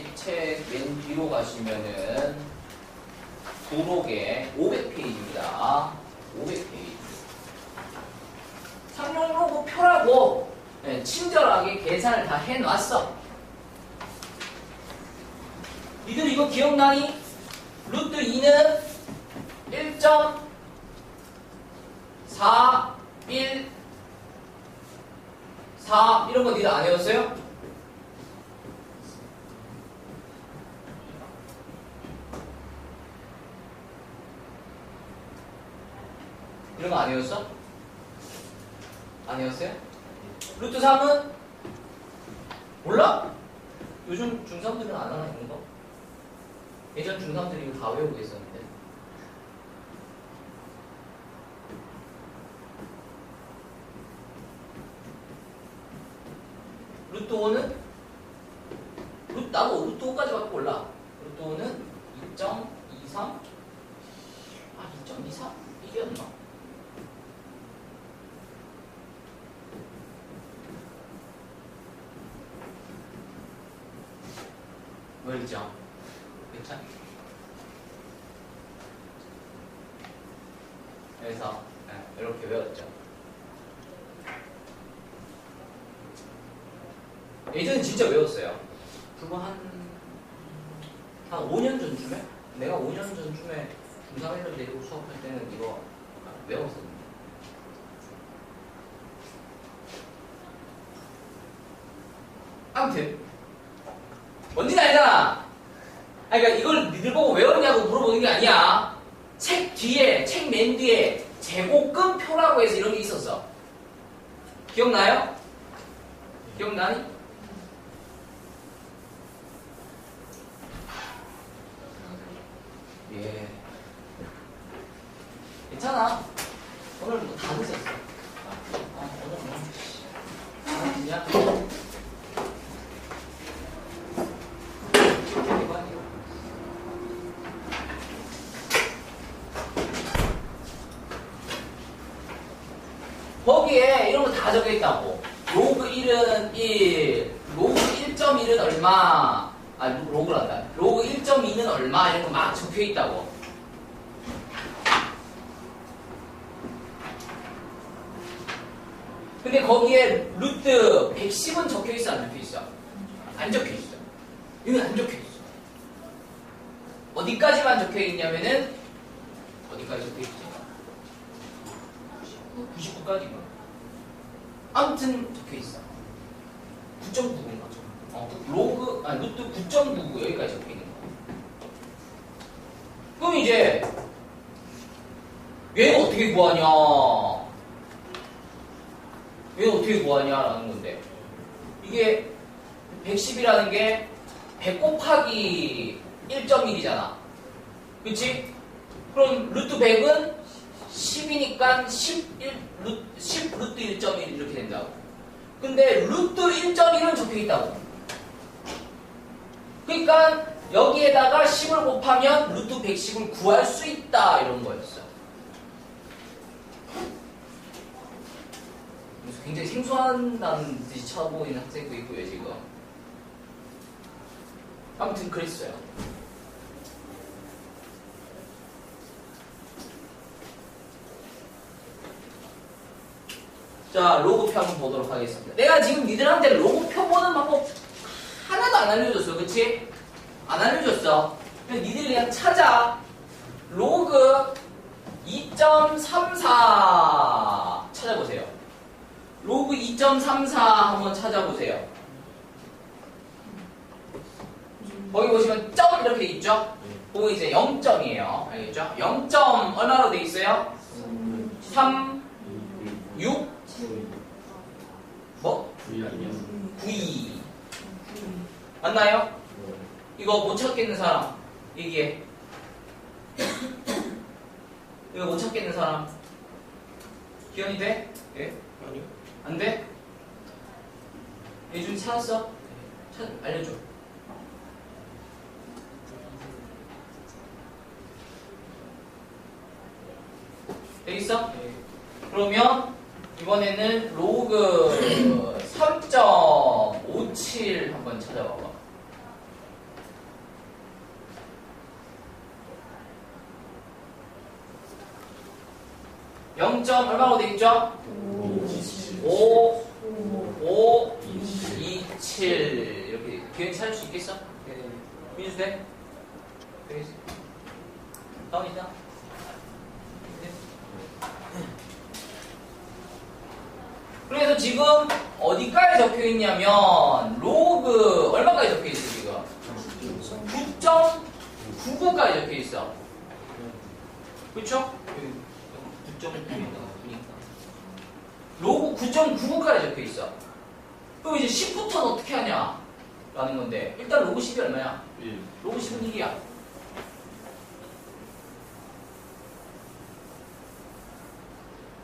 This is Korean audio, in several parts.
이책 맨 뒤로 가시면은 도록의 500페이지입니다. 500페이지. 상용로고 표라고 예, 친절하게 계산을 다 해놨어. 니들 이거 기억나니? 루트 2는 1.4, 1, 4 이런 거 니들 안 외웠어요? 이런 거? 안 외웠어요? 루트 3은? 몰라? 요즘 중3들은 안 하나 이런 거? 예전 중3들이 이거 다 외우고 있었는데 루트 5는? 루트, 나도 루트 5까지밖에 몰라 루트 5는 2.23? 아 2.23? 이겼나? 뭘죠? 괜찮아? 그래서 네, 이렇게 외웠죠. 예전엔 진짜 외웠어요. 그거 한, 한 5년 전쯤에? 내가 5년 전쯤에 중3 애들 데리고 수업할 때는 이거 외웠었는데. 아무튼, 뭔지는 알잖아. 아니, 그러니까 이걸 니들 보고 외웠냐고 물어보는 게 아니야. 책 뒤에, 책 맨 뒤에 제곱근표라고 해서 이런 게 있었어. 기억나요? 기억나니? 예. 괜찮아. 오늘 뭐다 늦었어. 아, 오늘 뭐. 아, 그냥. 이거 아니고. 거기에 이런 거 다 적혀 있다고. 로그 1은 1, 로그 1.1은 얼마, 아, 로그란다. 로그 1.2는 얼마, 이런 거 막 적혀 있다고. 근데 거기에 루트 110은 적혀 있어, 안 적혀 있어? 안 적혀 있어. 이건 안 적혀 있어. 어디까지만 적혀 있냐면은, 어디까지 적혀 있지? 99까지인가? 아무튼 적혀 있어. 9.99인가? 어, 로그, 아, 루트 9.99 여기까지 적혀 있는 거. 그럼 이제, 얘는 어떻게 구하냐? 얘는 어떻게 구하냐라는 건데. 이게 110이라는 게 100 곱하기 1.1이잖아. 그치? 그럼 루트 100은 10이니까 11, 루트, 10 루트 1.1 이렇게 된다고. 근데 루트 1.1은 적혀 있다고. 그러니까 여기에다가 10을 곱하면 루트 110을 구할 수 있다 이런 거였어. 그래서 굉장히 생소한다는 듯이 쳐보이는 학생도 있고요 지금. 아무튼 그랬어요. 자, 로고표 한번 보도록 하겠습니다. 내가 지금 니들한테 로고표 보는 방법 하나도 안 알려줬어. 그치? 안 알려줬어. 그냥 니들이 그냥 찾아. 로그 2.34 찾아보세요. 로그 2.34 한번 찾아보세요. 거기 보시면 점 이렇게 있죠? 그거 이제 0점이에요. 알겠죠? 0점 얼마로 돼 있어요? 3, 6, 뭐? 92 맞나요? 이거 못 찾겠는 사람 얘기해 이거 못 찾겠는 사람 기현이 돼? 예? 아니요. 안 돼? 예준 찾았어? 찾 알려줘 되겠어? 네. 그러면 이번에는 로그 3.57 한번 찾아봐봐. 0. 얼마로 되겠죠? 5, 5, 27 이렇게 기억 찾을 수 있겠어? 네. 민수 네. 돼? 되겠어? 다운이다. 그래서 지금 어디까지 적혀 있냐면 로그 얼마까지 적혀 있어 지금? 9.99까지 적혀 있어. 그렇죠? 9.9니까 로그 9.99까지 적혀 있어. 그럼 이제 10부터는 어떻게 하냐? 라는 건데 일단 로그 10이 얼마야? 1. 로그 10은 1이야.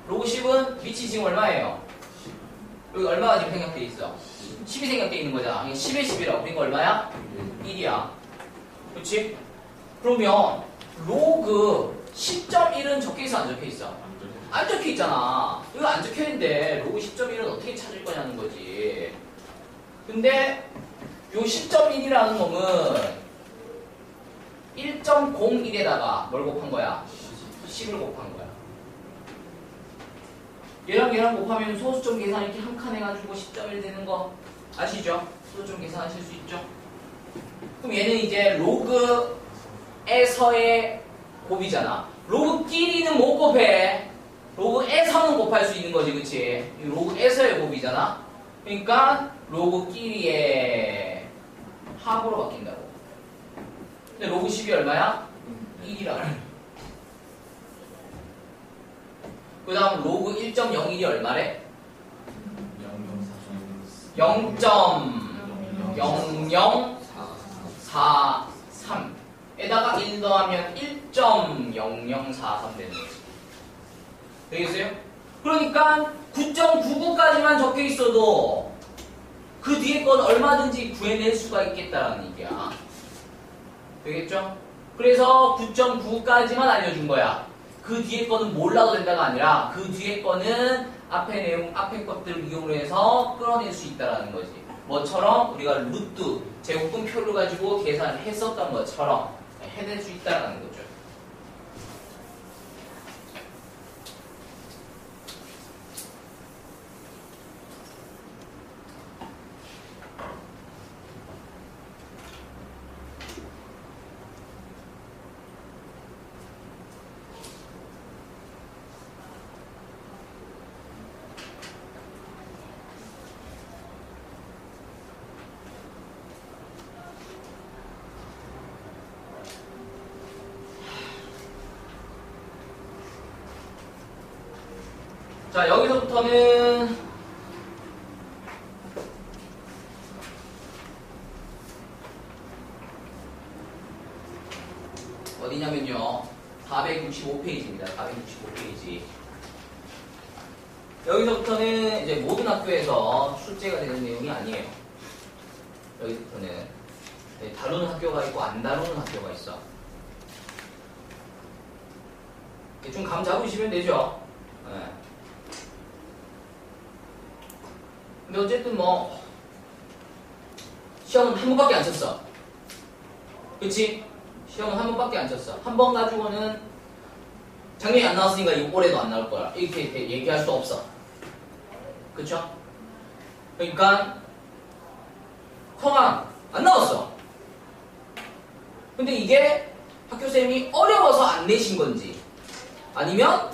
로그 10은 위치 지금 얼마예요? 여기 얼마가 지금 생각돼 있어? 10이 생각돼 있는 거잖아. 이게 10에 10이라고. 그러니까 얼마야? 1이야. 그렇지? 그러면 로그 10.1은 적혀 있어 안 적혀 있어? 안 적혀 있잖아. 이거 안 적혀 있는데 로그 10.1은 어떻게 찾을 거냐는 거지. 근데 요 10.1이라는 놈은 1.01에다가 뭘 곱한 거야? 10을 곱한 거야. 얘랑 얘랑 곱하면 소수점 계산 이렇게 한 칸 해가지고 10.1 되는 거 아시죠? 소수점 계산하실 수 있죠? 그럼 얘는 이제 로그에서의 곱이잖아. 로그끼리는 못 곱해. 로그에서는 곱할 수 있는 거지, 그치? 이 로그에서의 곱이잖아. 그러니까 로그끼리의 합으로 바뀐다고. 근데 로그 10이 얼마야? 1이라. 그 다음 로그 1.01이 얼마래? 0.0043에다가 1 더하면 1.0043 되는 거지. 되겠어요? 그러니까 9.99까지만 적혀 있어도 그 뒤에 건 얼마든지 구해낼 수가 있겠다라는 얘기야. 되겠죠? 그래서 9.9까지만 알려준 거야. 그 뒤에 거는 몰라도 된다가 아니라 그 뒤에 거는 앞에 내용, 앞에 것들을 이용을 해서 끌어낼 수 있다라는 거지. 뭐처럼 우리가 루트, 제곱분표를 가지고 계산을 했었던 것처럼 해낼 수 있다라는 거죠. 자, 여기서부터는 어디냐면요. 465페이지입니다. 465페이지. 여기서부터는 이제 모든 학교에서 출제가 되는 내용이 아니에요. 여기서부터는 네, 다루는 학교가 있고 안 다루는 학교가 있어. 대충 감 잡으시면 되죠. 네. 근데 어쨌든 뭐 시험은 한 번밖에 안 쳤어. 그치? 시험은 한 번밖에 안 쳤어. 한 번 가지고는 작년에 안 나왔으니까 올해도 안 나올 거야. 이렇게, 이렇게 얘기할 수 없어. 그쵸? 그러니까 성함 안 나왔어. 근데 이게 학교쌤이 어려워서 안 내신 건지 아니면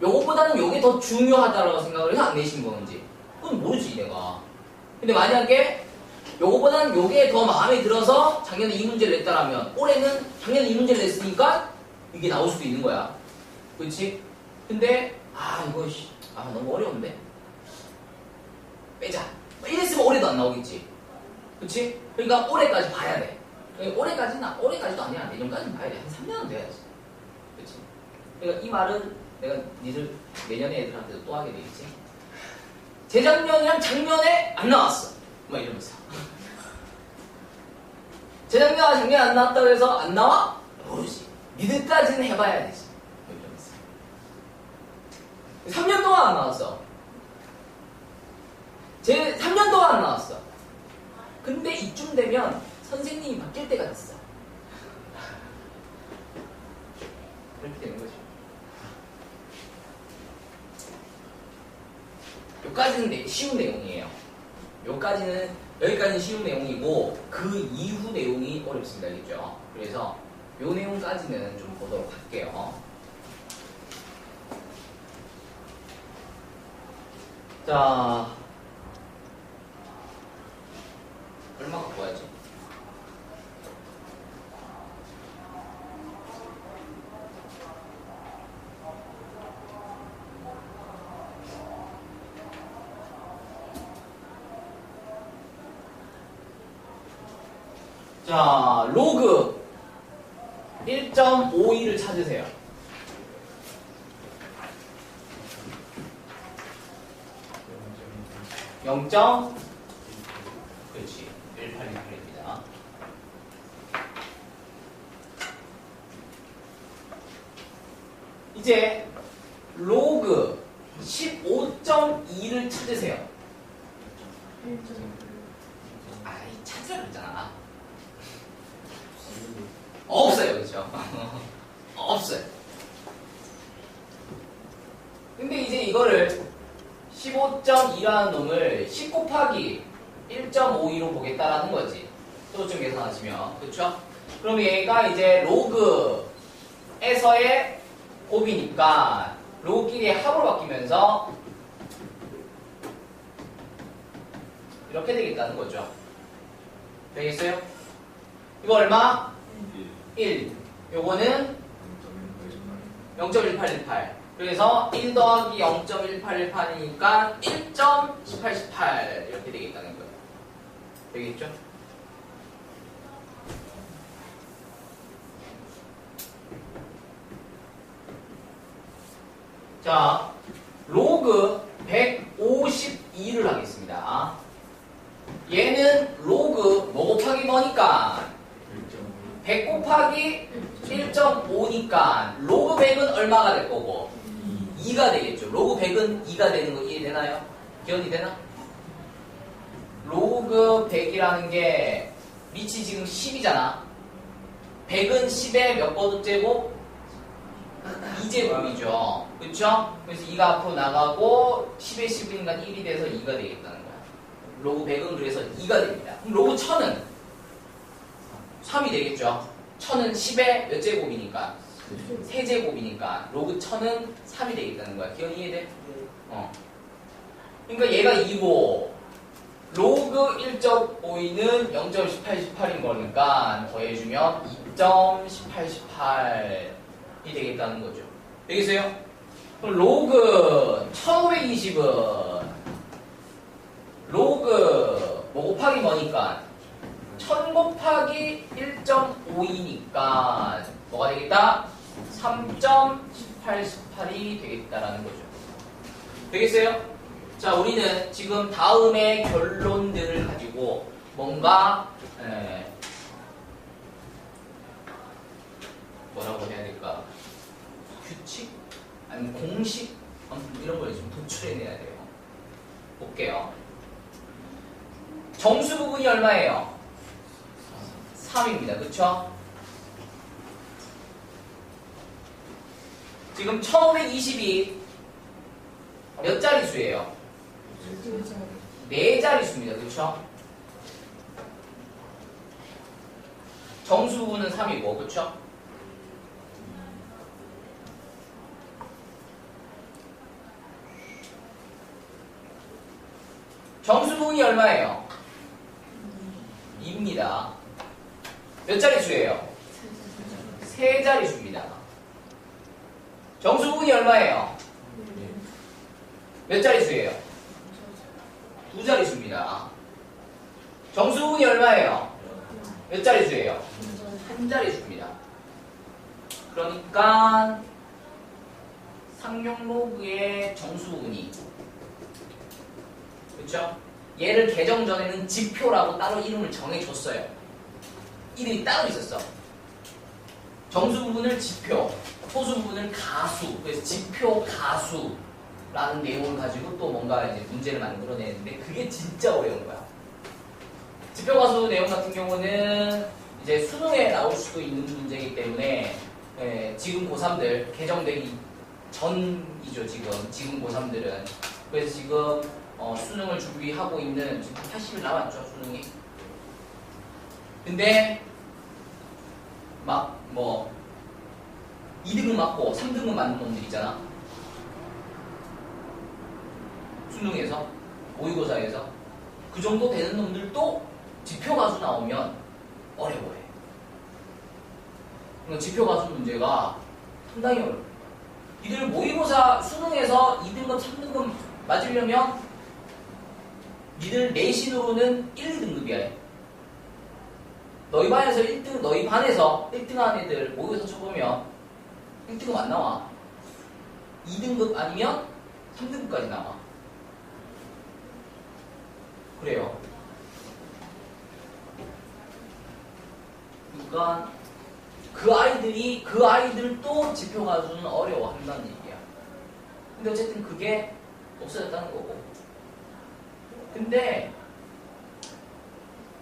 요것보다는 요게 더 중요하다라고 생각을 해서 안 내신 건지 모르지 내가. 근데 만약에 요거보다는 요게 더 마음에 들어서 작년에 이 문제를 냈다라면 올해는 작년에 이 문제를 냈으니까 이게 나올 수도 있는 거야. 그렇지? 근데 아 이거 씨, 아 너무 어려운데. 빼자. 뭐 이랬으면 올해도 안 나오겠지. 그렇지? 그러니까 올해까지 봐야 돼. 그러니까 올해까지는 올해까지도 아니야. 내년까지는 봐야 돼한 3년은 돼야지. 그렇지? 그러니까 이 말은 내가 니들 내년에 애들한테도 또 하게 되겠지 재작년이랑 작년에 안 나왔어. 막 이러면서. 재작년과 작년에 안 나왔다고 해서 안 나와? 모르지. 니들까지는 해봐야 되지. 뭐 이러면서. 3년 동안 안 나왔어. 제 3년 동안 안 나왔어. 근데 이쯤 되면 선생님이 바뀔 때가 됐어. 그렇게 되는 거죠. 요까지는 내- 쉬운 내용이에요. 요까지는 여기까지는 쉬운 내용이고 그 이후 내용이 어렵습니다. 알겠죠? 그래서 요 내용까지는 좀 보도록 할게요. 자, 얼마 갖고 와야지? 자, 로그 1.52를 찾으세요. 0. 그렇지. 1818입니다. 이제 로그 15.2를 찾으세요. 아이, 찾으라 그랬잖아. 없어요, 그죠? 없어요. 근데 이제 이거를 15.2라는 놈을 10 곱하기 1.52로 보겠다라는 거지. 또 좀 계산하시면. 그쵸? 그럼 얘가 이제 로그에서의 곱이니까 로그끼리의 합으로 바뀌면서 이렇게 되겠다는 거죠. 되겠어요? 이거 얼마? 1. 요거는 0.1818. 그래서 1 더하기 0.1818이니까 1.1818 이렇게 되겠다는 거예요. 되겠죠? 자, 로그 152를 하겠습니다. 얘는 로그 뭐 곱하기 뭐니까 100 곱하기 1.5니까 로그 100은 얼마가 될 거고 2가 되겠죠. 로그 100은 2가 되는 거 이해되나요? 기억이 되나? 로그 100이라는 게 밑이 지금 10이잖아. 100은 10의 몇 번째고? 2제곱이죠. 그쵸? 그래서 2가 앞으로 나가고 10의 10이니까 1이 돼서 2가 되겠다는 거야. 로그 100은 그래서 2가 됩니다. 그럼 로그 1000은 3이 되겠죠. 1000은 10의 몇 제곱이니까? 세제곱이니까 로그 1000은 3이 되겠다는 거야. 기억 이해돼? 어. 그러니까 얘가 2고 로그 1.52는 0.1818인 거니까 더해주면 2.1818 이 되겠다는 거죠. 되겠어요? 그럼 로그 1520은 로그 뭐 곱하기 뭐니까 1000 곱하기 1.52니까 뭐가 되겠다? 3.1818이 되겠다라는 거죠. 되겠어요? 자, 우리는 지금 다음의 결론들을 가지고 뭔가 에, 뭐라고 해야 될까? 규칙? 아니면 공식? 이런 걸 좀 도출해내야 돼요. 볼게요. 정수 부분이 얼마예요? 3입니다. 그쵸? 지금 1520이 몇 자리 수예요? 네 자리 수입니다. 그쵸? 정수 부분은 3이고, 그쵸? 부분이 얼마예요? 2입니다. 몇 자리 수예요? 세 자리 수입니다. 정수 부분이 얼마예요? 몇 자리 수예요? 두 자리 수입니다. 정수 부분이 얼마예요? 몇 자리 수예요? 한 자리 수입니다. 그러니까 상용 로그의 정수 부분이 그렇죠? 얘를 개정 전에는 지표라고 따로 이름을 정해줬어요. 이름이 따로 있었어. 정수 부분을 지표, 소수 부분을 가수. 그래서 지표 가수라는 내용을 가지고 또 뭔가 이제 문제를 만들어내는데 그게 진짜 어려운 거야. 지표 가수 내용 같은 경우는 이제 수능에 나올 수도 있는 문제이기 때문에 예, 지금 고3들 개정되기 전이죠 지금 지금 고3들은 그래서 지금 어, 수능을 준비하고 있는 지금 80일 남았죠 수능이. 근데 막 뭐 2등급 맞고 3등급 맞는 놈들 있잖아. 수능에서 모의고사에서 그 정도 되는 놈들도 지표 가수 나오면 어려워해. 그러니까 지표 가수 문제가 상당히 어려워. 이들 모의고사 수능에서 2등급, 3등급 맞으려면 니들 내신으로는 1, 2등급이야. 너희 반에서 1등, 너희 반에서 1등 한 애들 모의고사 쳐보면 1등급 안 나와. 2등급 아니면 3등급까지 나와. 그래요. 그러니까 그 아이들이 그 아이들도 지표 가수는 어려워한다는 얘기야. 근데 어쨌든 그게 없어졌다는 거고. 근데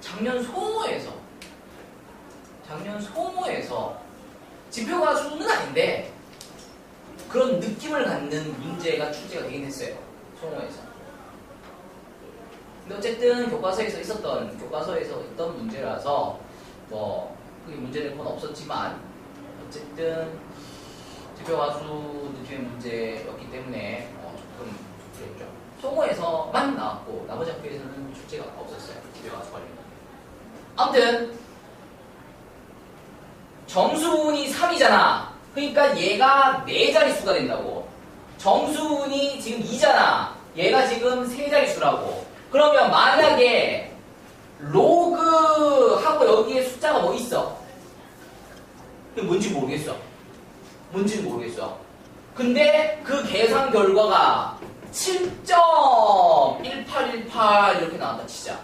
작년 소모에서 작년 소모에서 지표 가 수는 아닌데 그런 느낌을 갖는 문제가 출제가 되긴 했어요. 소모에서. 근데 어쨌든 교과서에서 있었던 교과서에서 있던 문제라서 뭐 크게 문제될 건 없었지만 어쨌든 지표 가수 느낌의 문제였기 때문에 어, 조금 그랬죠. 송호에서만 나왔고 나머지 학교에서는 출제가 없었어요. 가수 관련. 아무튼 정수 부분이 3이잖아. 그러니까 얘가 4자릿수가 된다고. 정수 부분이 지금 2잖아. 얘가 지금 3자릿수라고. 그러면 만약에 로그하고 여기에 숫자가 뭐 있어? 그게 뭔지 모르겠어. 뭔지는 모르겠어. 근데 그 계산 결과가 7.1818 이렇게 나왔다 치자.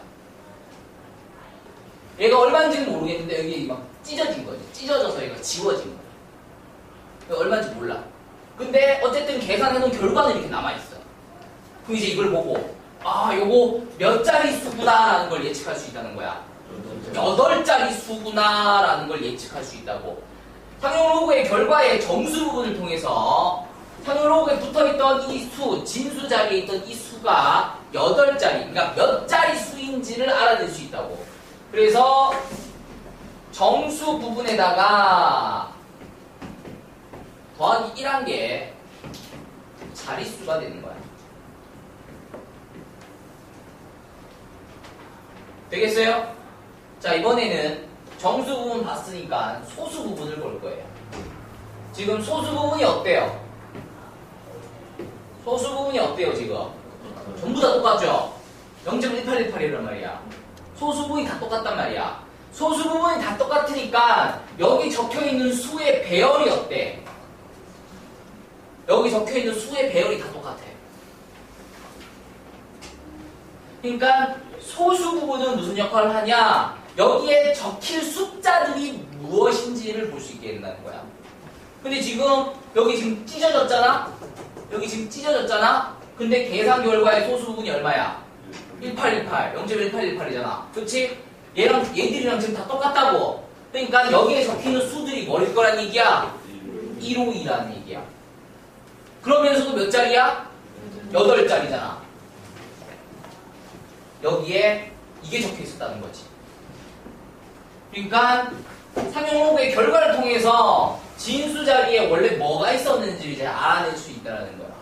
얘가 얼마인지는 모르겠는데 여기 막 찢어진 거지. 찢어져서 얘가 지워진 거야. 얼마인지 몰라. 근데 어쨌든 계산해놓은 결과는 이렇게 남아있어. 그럼 이제 이걸 보고 아 요거 몇 자리 수구나 라는 걸 예측할 수 있다는 거야. 여덟 자리 수구나 라는 걸 예측할 수 있다고. 상용 로그의 결과의 정수 부분을 통해서 상용로그에 붙어있던 이 수, 진수 자리에 있던 이 수가 여덟 자리, 그러니까 몇 자리 수인지를 알아낼 수 있다고. 그래서 정수 부분에다가 더하기 1한 게 자릿수가 되는 거야. 되겠어요? 자, 이번에는 정수 부분 봤으니까 소수 부분을 볼 거예요. 지금 소수 부분이 어때요? 소수 부분이 어때요, 지금? 전부 다 똑같죠? 0.1818이란 말이야. 소수 부분이 다 똑같단 말이야. 소수 부분이 다 똑같으니까 여기 적혀 있는 수의 배열이 어때? 여기 적혀 있는 수의 배열이 다 똑같아. 그러니까 소수 부분은 무슨 역할을 하냐? 여기에 적힐 숫자들이 무엇인지를 볼 수 있게 된다는 거야. 근데 지금 여기 지금 찢어졌잖아? 여기 지금 찢어졌잖아? 근데 계산 결과의 소수 부분이 얼마야? 1818, 0.1818이잖아. 그렇지? 얘랑 얘들이랑 지금 다 똑같다고. 그러니까 여기에 적히는 수들이 뭐일 거란 얘기야? 152라는 얘기야. 그러면서도 몇 자리야? 8자리잖아. 여기에 이게 적혀 있었다는 거지. 그러니까 상용로그의 결과를 통해서 진수 자리에 원래 뭐가 있었는지 이제 알아낼 수 있다는 거야.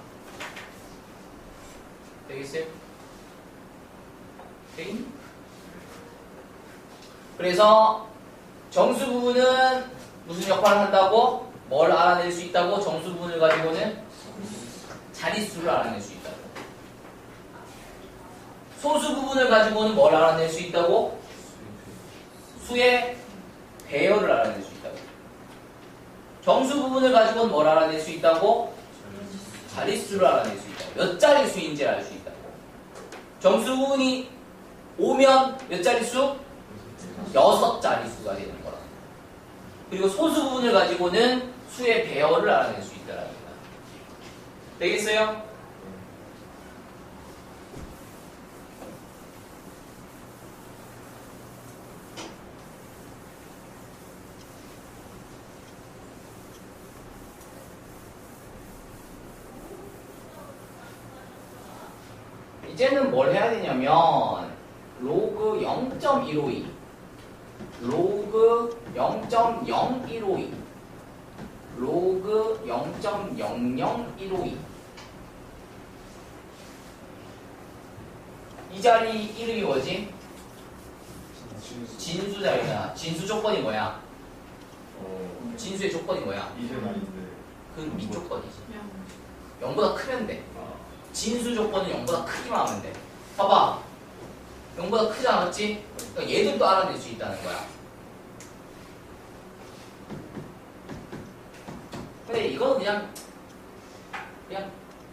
되겠어요? 되겠니? 그래서 정수 부분은 무슨 역할을 한다고? 뭘 알아낼 수 있다고? 정수 부분을 가지고는 자릿수를 알아낼 수 있다고. 소수 부분을 가지고는 뭘 알아낼 수 있다고? 수의 배열을 알아낼 수 있다고. 정수 부분을 가지고는 뭘 알아낼 수 있다고? 자릿수를 알아낼 수 있다고. 몇 자릿수인지를 알 수 있다고. 정수 부분이 오면 몇 자릿수? 여섯 자릿수가 되는 거라. 그리고 소수 부분을 가지고는 수의 배열을 알아낼 수 있다는 거야. 되겠어요? 이제는 뭘 해야 되냐면 로그 0.152 로그 0.0152 로그 0.00152 이 자리 이름이 뭐지? 진수 자리잖아. 진수 조건이 뭐야? 어, 진수의 조건이 뭐야? 이제. 그 밑조건이지. 그냥 0보다 크면 돼. 아, 진수 조건은 0보다 크기만 하면 돼. 봐봐. 0보다 크지 않았지? 그러니까 얘들도 알아낼 수 있다는 거야. 근데 이거는 그냥 그냥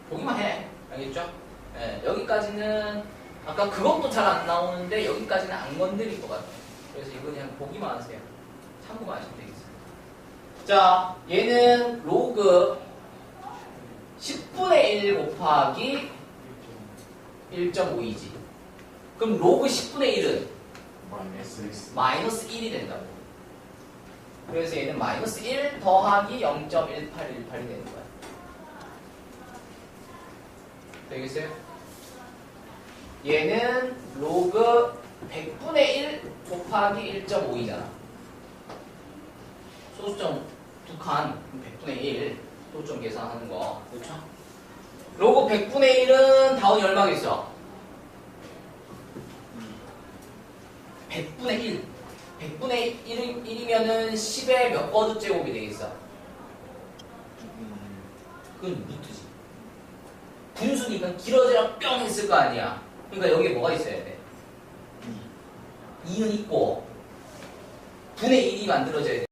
보기만 해. 알겠죠? 예, 여기까지는 아까 그것도 잘 안 나오는데 여기까지는 안 건드릴 것 같아요. 그래서 이거 그냥 보기만 하세요. 참고만 하시면 되겠어요. 자, 얘는 로그 10분의 1 곱하기 1.5이지. 그럼 로그 10분의 1은 마이너스 X. 마이너스 1이 된다고. 그래서 얘는 마이너스 1 더하기 0.1818이 되는 거야. 되겠어요? 얘는 로그 100분의 1 곱하기 1.5이잖아. 소수점 두 칸, 100분의 1 소수점 계산하는 거. 그렇죠? 로그 100분의 1은 다운이 얼마겠어? 100분의 1. 100분의 1, 1이면은 10의 몇 거듭 제곱이 되겠어? 음, 그건 루트지. 분수니까 길어지라 뿅 했을 거 아니야. 그러니까 여기에 뭐가 있어야 돼? 2는 있고 분의 1이 만들어져야 돼.